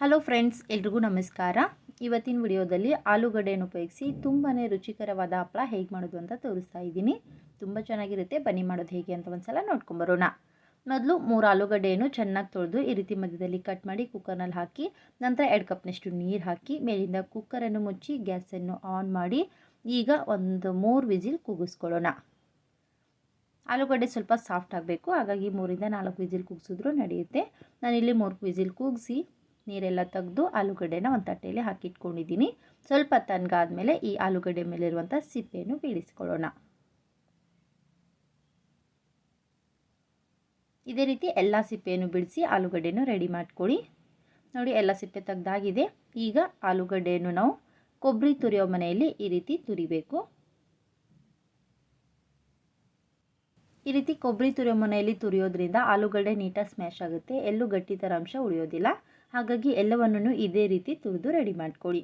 Hello friends ಎಲ್ರಿಗೂ ನಮಸ್ಕಾರ. ಇವತ್ತಿನ ವಿಡಿಯೋದಲ್ಲಿ ಆಲೂಗಡ್ಡೆಯನ್ನು ಉಪಯೋಗಿಸಿ ತುಂಬಾ ರುಚಿಕರವಾದ ಹಪ್ಪಳ ಹೇಗೆ ಮಾಡೋದು ಅಂತ ತೋರಿಸ್ತಾ ಇದ್ದೀನಿ. ತುಂಬ ಚೆನ್ನಾಗಿರುತ್ತೆ, ಬನ್ನಿ ಮಾಡೋದು ಹೇಗೆ ಅಂತ ಒಂದ್ಸಲ ನೋಡ್ಕೊಂಬರೋಣ. ಮೊದಲು ಮೂರು ಆಲೂಗಡ್ಡೆಯನ್ನು ಚೆನ್ನಾಗಿ ತೊಳೆದು ಈ ರೀತಿ ಮಧ್ಯದಲ್ಲಿ ಕಟ್ ಮಾಡಿ ಕುಕ್ಕರ್ನಲ್ಲಿ ಹಾಕಿ, ನಂತರ ಎರಡು ಕಪ್ನಷ್ಟು ನೀರು ಹಾಕಿ, ಮೇಲಿಂದ ಕುಕ್ಕರನ್ನು ಮುಚ್ಚಿ ಗ್ಯಾಸನ್ನು ಆನ್ ಮಾಡಿ, ಈಗ ಒಂದು ಮೂರು ವಿಜಿಲ್ ಕೂಗಿಸ್ಕೊಳ್ಳೋಣ ಆಲೂಗಡ್ಡೆ ಸ್ವಲ್ಪ ಸಾಫ್ಟ್ ಆಗಬೇಕು, ಹಾಗಾಗಿ ಮೂರಿಂದ ನಾಲ್ಕು ವಿಜಿಲ್ ಕೂಗಿಸಿದ್ರು ನಡೆಯುತ್ತೆ. ನಾನಿಲ್ಲಿ ಮೂರು ವಿಜಿಲ್ ಕೂಗಿಸಿ ನೀರೆಲ್ಲ ತೆಗೆದು ಆಲೂಗಡ್ಡೆನ ಒಂದು ತಟ್ಟೆಯಲ್ಲಿ ಹಾಕಿಟ್ಕೊಂಡಿದ್ದೀನಿ. ಸ್ವಲ್ಪ ತನ್ಗಾದ್ಮೇಲೆ ಈ ಆಲೂಗಡ್ಡೆ ಮೇಲಿರುವಂಥ ಸಿಪ್ಪೆಯನ್ನು ಬೀಳಿಸ್ಕೊಳ್ಳೋಣ ಇದೇ ರೀತಿ ಎಲ್ಲ ಸಿಪ್ಪೆಯನ್ನು ಬಿಡಿಸಿ ಆಲೂಗಡ್ಡೆಯನ್ನು ರೆಡಿ ಮಾಡ್ಕೊಳ್ಳಿ. ನೋಡಿ, ಎಲ್ಲ ಸಿಪ್ಪೆ ತೆಗ್ದಾಗಿದೆ. ಈಗ ಆಲೂಗಡ್ಡೆಯನ್ನು ನಾವು ಕೊಬ್ಬರಿ ತುರಿಯೋ ಮನೆಯಲ್ಲಿ ಈ ರೀತಿ ತುರಿಬೇಕು. ಈ ರೀತಿ ಕೊಬ್ಬರಿ ತುರಿಯೋ ಮನೆಯಲ್ಲಿ ತುರಿಯೋದ್ರಿಂದ ಆಲೂಗಡ್ಡೆ ನೀಟಾಗಿ ಸ್ಮ್ಯಾಶ್ ಆಗುತ್ತೆ. ಎಲ್ಲೂ ಗಟ್ಟಿ ಥರ ಅಂಶ ಉಳಿಯೋದಿಲ್ಲ. ಹಾಗಾಗಿ ಎಲ್ಲವನ್ನೂ ಇದೇ ರೀತಿ ತುರಿದು ರೆಡಿ ಮಾಡ್ಕೊಳ್ಳಿ.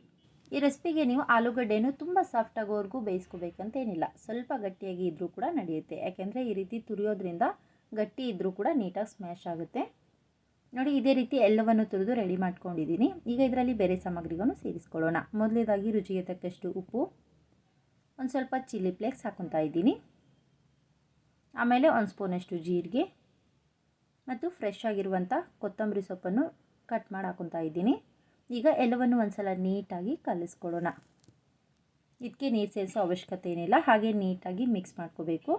ಈ ರೆಸಿಪಿಗೆ ನೀವು ಆಲೂಗಡ್ಡೆಯನ್ನು ತುಂಬ ಸಾಫ್ಟ್ ಆಗೋವರೆಗೂ ಬೇಯಿಸ್ಕೋಬೇಕಂತೇನಿಲ್ಲ. ಸ್ವಲ್ಪ ಗಟ್ಟಿಯಾಗಿ ಇದ್ದರೂ ಕೂಡ ನಡೆಯುತ್ತೆ. ಯಾಕೆಂದರೆ ಈ ರೀತಿ ತುರಿಯೋದ್ರಿಂದ ಗಟ್ಟಿ ಇದ್ದರೂ ಕೂಡ ನೀಟಾಗಿ ಸ್ಮ್ಯಾಶ್ ಆಗುತ್ತೆ. ನೋಡಿ, ಇದೇ ರೀತಿ ಎಲ್ಲವನ್ನು ತುರಿದು ರೆಡಿ ಮಾಡ್ಕೊಂಡಿದ್ದೀನಿ. ಈಗ ಇದರಲ್ಲಿ ಬೇರೆ ಸಾಮಗ್ರಿಗಳನ್ನು ಸೇರಿಸ್ಕೊಳ್ಳೋಣ. ಮೊದಲೇದಾಗಿ ರುಚಿಗೆ ತಕ್ಕಷ್ಟು ಉಪ್ಪು, ಒಂದು ಸ್ವಲ್ಪ ಚಿಲ್ಲಿ ಫ್ಲೇಕ್ಸ್ ಹಾಕೊತಾ ಇದ್ದೀನಿ. ಆಮೇಲೆ ಒಂದು ಸ್ಪೂನಷ್ಟು ಜೀರಿಗೆ, ಮತ್ತು ಫ್ರೆಶ್ ಆಗಿರುವಂಥ ಕೊತ್ತಂಬರಿ ಸೊಪ್ಪನ್ನು ಕಟ್ ಮಾಡಿ ಇದ್ದೀನಿ. ಈಗ ಎಲ್ಲವನ್ನು ಒಂದು ಸಲ ನೀಟಾಗಿ ಕಲಿಸ್ಕೊಡೋಣ. ಇದಕ್ಕೆ ನೀರು ಸೇರಿಸೋ ಅವಶ್ಯಕತೆ ಏನಿಲ್ಲ, ಹಾಗೆ ನೀಟಾಗಿ ಮಿಕ್ಸ್ ಮಾಡ್ಕೋಬೇಕು.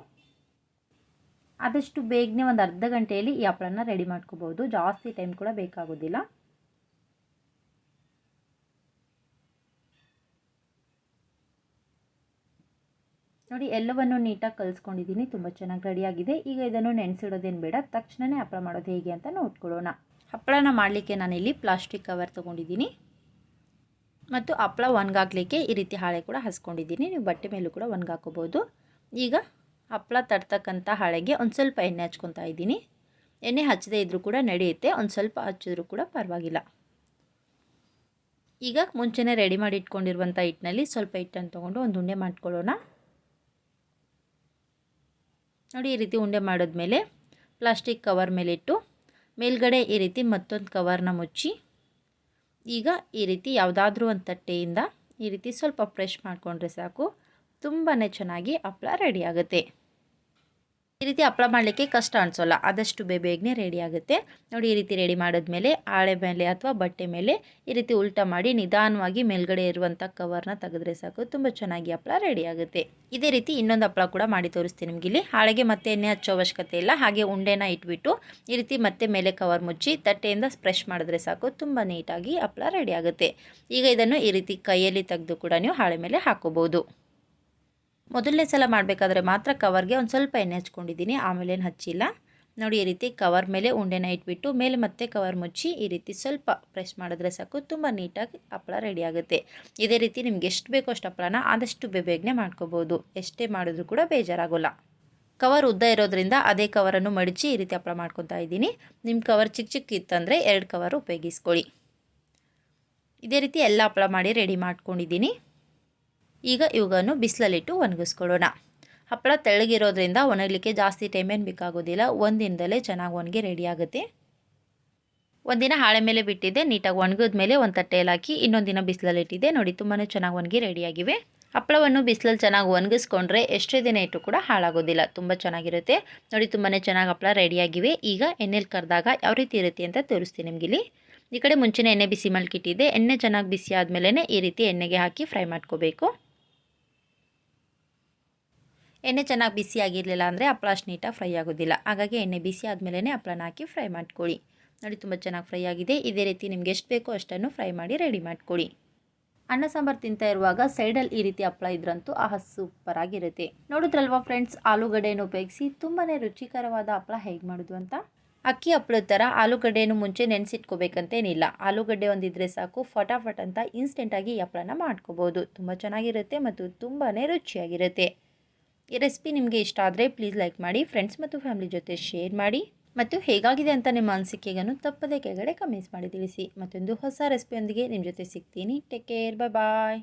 ಆದಷ್ಟು ಬೇಗನೆ ಒಂದು ಅರ್ಧ ಗಂಟೆಯಲ್ಲಿ ಈ ಹಪ್ಪಳನ ರೆಡಿ ಮಾಡ್ಕೋಬೋದು ಜಾಸ್ತಿ ಟೈಮ್ ಕೂಡ ಬೇಕಾಗೋದಿಲ್ಲ. ನೋಡಿ, ಎಲ್ಲವನ್ನು ನೀಟಾಗಿ ಕಲಿಸ್ಕೊಂಡಿದ್ದೀನಿ. ತುಂಬ ಚೆನ್ನಾಗಿ ರೆಡಿಯಾಗಿದೆ ಈಗ ಇದನ್ನು ನೆನೆಸಿಡೋದೇನು ಬೇಡ. ತಕ್ಷಣವೇ ಹಪ್ಪಳ ಮಾಡೋದು ಹೇಗೆ ಅಂತ ನೋಡ್ಕೊಳ್ಳೋಣ ಹಪ್ಪಳನ ಮಾಡಲಿಕ್ಕೆ ನಾನಿಲ್ಲಿ ಪ್ಲಾಸ್ಟಿಕ್ ಕವರ್ ತೊಗೊಂಡಿದ್ದೀನಿ. ಮತ್ತು ಹಪ್ಪಳ ಒಣಗಾಕ್ಲಿಕ್ಕೆ ಈ ರೀತಿ ಹಾಳೆ ಕೂಡ ಹಸ್ಕೊಂಡಿದ್ದೀನಿ. ನೀವು ಬಟ್ಟೆ ಮೇಲೂ ಕೂಡ ಒಣಗಾಕೋಬೋದು. ಈಗ ಹಪ್ಪಳ ತಡ್ತಕ್ಕಂಥ ಹಾಳೆಗೆ ಒಂದು ಸ್ವಲ್ಪ ಎಣ್ಣೆ ಹಚ್ಕೊತಾ ಇದ್ದೀನಿ. ಎಣ್ಣೆ ಹಚ್ಚದೇ ಇದ್ದರೂ ಕೂಡ ನಡೆಯುತ್ತೆ. ಒಂದು ಸ್ವಲ್ಪ ಹಚ್ಚಿದ್ರೂ ಕೂಡ ಪರವಾಗಿಲ್ಲ. ಈಗ ಮುಂಚೆನೇ ರೆಡಿ ಮಾಡಿ ಇಟ್ಕೊಂಡಿರುವಂಥ ಹಿಟ್ಟಿನಲ್ಲಿ ಸ್ವಲ್ಪ ಹಿಟ್ಟನ್ನು ತೊಗೊಂಡು ಒಂದು ಉಂಡೆ ಮಾಡ್ಕೊಳ್ಳೋಣ. ನೋಡಿ ಈ ರೀತಿ ಉಂಡೆ ಮಾಡಿದ್ಮೇಲೆ ಪ್ಲಾಸ್ಟಿಕ್ ಕವರ್ ಮೇಲಿಟ್ಟು ಮೇಲ್ಗಡೆ ಈ ರೀತಿ ಮತ್ತೊಂದು ಕವರ್ನ ಮುಚ್ಚಿ, ಈಗ ಈ ರೀತಿ ಯಾವುದಾದ್ರೂ ಒಂದು ತಟ್ಟೆಯಿಂದ ಈ ರೀತಿ ಸ್ವಲ್ಪ ಫ್ರೆಶ್ ಮಾಡಿಕೊಂಡ್ರೆ ಸಾಕು. ತುಂಬಾ ಚೆನ್ನಾಗಿ ಹಪ್ಪಳ ರೆಡಿ ಆಗುತ್ತೆ. ಈ ರೀತಿ ಹಪ್ಪಳ ಮಾಡಲಿಕ್ಕೆ ಕಷ್ಟ ಅನಿಸೋಲ್ಲ. ಆದಷ್ಟು ಬೇಗನೆ ರೆಡಿ ಆಗುತ್ತೆ. ನೋಡಿ ಈ ರೀತಿ ರೆಡಿ ಮಾಡಿದ್ಮೇಲೆ ಆಳೆ ಮೇಲೆ ಅಥವಾ ಬಟ್ಟೆ ಮೇಲೆ ಈ ರೀತಿ ಉಲ್ಟಾ ಮಾಡಿ ನಿಧಾನವಾಗಿ ಮೇಲ್ಗಡೆ ಇರುವಂಥ ಕವರ್ನ ತೆಗೆದ್ರೆ ಸಾಕು. ತುಂಬ ಚೆನ್ನಾಗಿ ಹಪ್ಪಳ ರೆಡಿ ಆಗುತ್ತೆ. ಇದೇ ರೀತಿ ಇನ್ನೊಂದು ಹಪ್ಪಳ ಕೂಡ ಮಾಡಿ ತೋರಿಸ್ತೀನಿ ನಿಮಗೆ ಇಲ್ಲಿ. ಹಾಳೆಗೆ ಮತ್ತೆ ಎಣ್ಣೆ ಹಚ್ಚೋ ಅವಶ್ಯಕತೆ ಇಲ್ಲ. ಹಾಗೆ ಉಂಡೆನ ಇಟ್ಬಿಟ್ಟು ಈ ರೀತಿ ಮತ್ತೆ ಮೇಲೆ ಕವರ್ ಮುಚ್ಚಿ ತಟ್ಟೆಯಿಂದ ಸ್ಪ್ರೆಶ್ ಮಾಡಿದ್ರೆ ಸಾಕು. ತುಂಬ ನೀಟಾಗಿ ಹಪ್ಪಳ ರೆಡಿ ಆಗುತ್ತೆ. ಈಗ ಇದನ್ನು ಈ ರೀತಿ ಕೈಯಲ್ಲಿ ತೆಗೆದು ಕೂಡ ನೀವು ಹಾಳೆ ಮೇಲೆ ಹಾಕೋಬೋದು ಮೊದಲನೇ ಸಲ ಮಾಡಬೇಕಾದ್ರೆ ಮಾತ್ರ ಕವರ್ಗೆ ಒಂದು ಸ್ವಲ್ಪ ಎಣ್ಣೆ ಹಚ್ಕೊಂಡಿದ್ದೀನಿ. ಆಮೇಲೇನು ಹಚ್ಚಿಲ್ಲ. ನೋಡಿ, ಈ ರೀತಿ ಕವರ್ ಮೇಲೆ ಉಂಡೆನ ಇಟ್ಬಿಟ್ಟು ಮೇಲೆ ಮತ್ತೆ ಕವರ್ ಮುಚ್ಚಿ ಈ ರೀತಿ ಸ್ವಲ್ಪ ಪ್ರೆಸ್ ಮಾಡಿದ್ರೆ ಸಾಕು. ತುಂಬ ನೀಟಾಗಿ ಹಪ್ಪಳ ರೆಡಿ ಆಗುತ್ತೆ. ಇದೇ ರೀತಿ ನಿಮ್ಗೆ ಎಷ್ಟು ಬೇಕೋ ಅಷ್ಟು ಹಪ್ಪಳನ ಆದಷ್ಟು ಬೇಗನೆ ಮಾಡ್ಕೋಬೋದು. ಎಷ್ಟೇ ಮಾಡಿದ್ರೂ ಕೂಡ ಬೇಜಾರಾಗೋಲ್ಲ. ಕವರ್ ಉದ್ದ ಇರೋದ್ರಿಂದ ಅದೇ ಕವರನ್ನು ಮಡಚಿ ಈ ರೀತಿ ಹಪ್ಪಳ ಮಾಡ್ಕೊತಾ ಇದ್ದೀನಿ. ನಿಮ್ಮ ಕವರ್ ಚಿಕ್ಕ ಚಿಕ್ಕ ಇತ್ತಂದರೆ ಎರಡು ಕವರ್ ಉಪಯೋಗಿಸ್ಕೊಳ್ಳಿ. ಇದೇ ರೀತಿ ಎಲ್ಲ ಹಪ್ಪಳ ಮಾಡಿ ರೆಡಿ ಮಾಡ್ಕೊಂಡಿದ್ದೀನಿ. ಈಗ ಇವುಗಳನ್ನು ಬಿಸಿಲಲ್ಲಿಟ್ಟು ಒಣಗಿಸ್ಕೊಳ್ಳೋಣ. ಹಪ್ಪಳ ತೆಳ್ಳಗಿರೋದ್ರಿಂದ ಒಣಗಲಿಕ್ಕೆ ಜಾಸ್ತಿ ಟೈಮ್ ಏನು ಬೇಕಾಗೋದಿಲ್ಲ. ಒಂದಿನದಲ್ಲೇ ಚೆನ್ನಾಗಿ ಒಣಗಿ ರೆಡಿ ಆಗುತ್ತೆ. ಒಂದಿನ ಹಾಳೆ ಮೇಲೆ ಬಿಟ್ಟಿದ್ದೆ ನೀಟಾಗಿ ಒಣಗಿದ ಮೇಲೆ ಒಂದು ತಟ್ಟೆಯಲ್ಲಿ ಹಾಕಿ ಇನ್ನೊಂದು ದಿನ ಬಿಸಿಲಲ್ಲಿಟ್ಟಿದ್ದೆ ನೋಡಿ ತುಂಬಾ ಚೆನ್ನಾಗಿ ಒಣಗಿ ರೆಡಿಯಾಗಿವೆ ಹಪ್ಪಳವನ್ನು ಬಿಸಿಲಲ್ಲಿ ಚೆನ್ನಾಗಿ ಒಣಗಿಸ್ಕೊಂಡ್ರೆ ಎಷ್ಟೇ ದಿನ ಇಟ್ಟು ಕೂಡ ಹಾಳಾಗೋದಿಲ್ಲ. ತುಂಬ ಚೆನ್ನಾಗಿರುತ್ತೆ. ನೋಡಿ ತುಂಬಾ ಚೆನ್ನಾಗಿ ಹಪ್ಪಳ ರೆಡಿಯಾಗಿವೆ ಈಗ ಎಣ್ಣೆಲಿ ಕರೆದಾಗ ಯಾವ ರೀತಿ ಇರುತ್ತೆ ಅಂತ ತೋರಿಸ್ತೀನಿ ನಿಮಗಿಲ್ಲಿ. ಈ ಕಡೆ ಮುಂಚೆನೇ ಎಣ್ಣೆ ಬಿಸಿ ಮಲ್ಕಿಟ್ಟಿದ್ದೆ. ಎಣ್ಣೆ ಚೆನ್ನಾಗಿ ಬಿಸಿ ಆದಮೇಲೆ ಈ ರೀತಿ ಎಣ್ಣೆಗೆ ಹಾಕಿ ಫ್ರೈ ಮಾಡ್ಕೋಬೇಕು. ಎಣ್ಣೆ ಚೆನ್ನಾಗಿ ಬಿಸಿ ಆಗಿರಲಿಲ್ಲ ಅಂದರೆ ಹಪ್ಪಳ ಅಷ್ಟು ನೀಟಾಗಿ ಫ್ರೈ ಆಗೋದಿಲ್ಲ. ಹಾಗಾಗಿ ಎಣ್ಣೆ ಬಿಸಿ ಆದಮೇಲೆ ಹಪ್ಪಳನ ಹಾಕಿ ಫ್ರೈ ಮಾಡ್ಕೊಳ್ಳಿ. ನೋಡಿ ತುಂಬ ಚೆನ್ನಾಗಿ ಫ್ರೈ ಆಗಿದೆ. ಇದೇ ರೀತಿ ನಿಮ್ಗೆ ಎಷ್ಟು ಬೇಕೋ ಅಷ್ಟನ್ನು ಫ್ರೈ ಮಾಡಿ ರೆಡಿ ಮಾಡ್ಕೊಳ್ಳಿ. ಅನ್ನ ಸಾಂಬಾರು ತಿಂತಾ ಇರುವಾಗ ಸೈಡಲ್ಲಿ ಈ ರೀತಿ ಹಪ್ಪಳ ಇದ್ರಂತೂ ಆಹ ಸೂಪರ್ ಆಗಿರುತ್ತೆ. ನೋಡಿದ್ರಲ್ವಾ ಫ್ರೆಂಡ್ಸ್, ಆಲೂಗಡ್ಡೆಯನ್ನು ಉಪಯೋಗಿಸಿ ತುಂಬಾ ರುಚಿಕರವಾದ ಹಪ್ಪಳ ಹೇಗೆ ಮಾಡೋದು ಅಂತ? ಅಕ್ಕಿ ಹಪ್ಪಳದ ಥರ ಆಲೂಗಡ್ಡೆಯನ್ನು ಮುಂಚೆ ನೆನೆಸಿಟ್ಕೋಬೇಕಂತೇನಿಲ್ಲ ಆಲೂಗಡ್ಡೆ ಒಂದಿದ್ರೆ ಸಾಕು, ಫಟಾಫಟ್ ಅಂತ ಇನ್ಸ್ಟೆಂಟಾಗಿ ಹಪ್ಪಳನ ಮಾಡ್ಕೋಬೋದು. ತುಂಬ ಚೆನ್ನಾಗಿರುತ್ತೆ ಮತ್ತು ತುಂಬಾ ರುಚಿಯಾಗಿರುತ್ತೆ. ಈ ರೆಸಿಪಿ ನಿಮಗೆ ಇಷ್ಟ ಆದರೆ ಪ್ಲೀಸ್ ಲೈಕ್ ಮಾಡಿ ಫ್ರೆಂಡ್ಸ್ ಮತ್ತು ಫ್ಯಾಮಿಲಿ ಜೊತೆ ಶೇರ್ ಮಾಡಿ. ಮತ್ತು ಹೇಗಾಗಿದೆ ಅಂತ ನಿಮ್ಮ ಅನಿಸಿಕೆಗನ್ನು ತಪ್ಪದೇ ಕೆಳಗಡೆ ಕಮೆಂಟ್ಸ್ ಮಾಡಿ ತಿಳಿಸಿ. ಮತ್ತೊಂದು ಹೊಸ ರೆಸಿಪಿಯೊಂದಿಗೆ ನಿಮ್ಮ ಜೊತೆ ಸಿಗ್ತೀನಿ. ಟೇಕ್ ಕೇರ್ ಬಾಯ್ ಬಾಯ್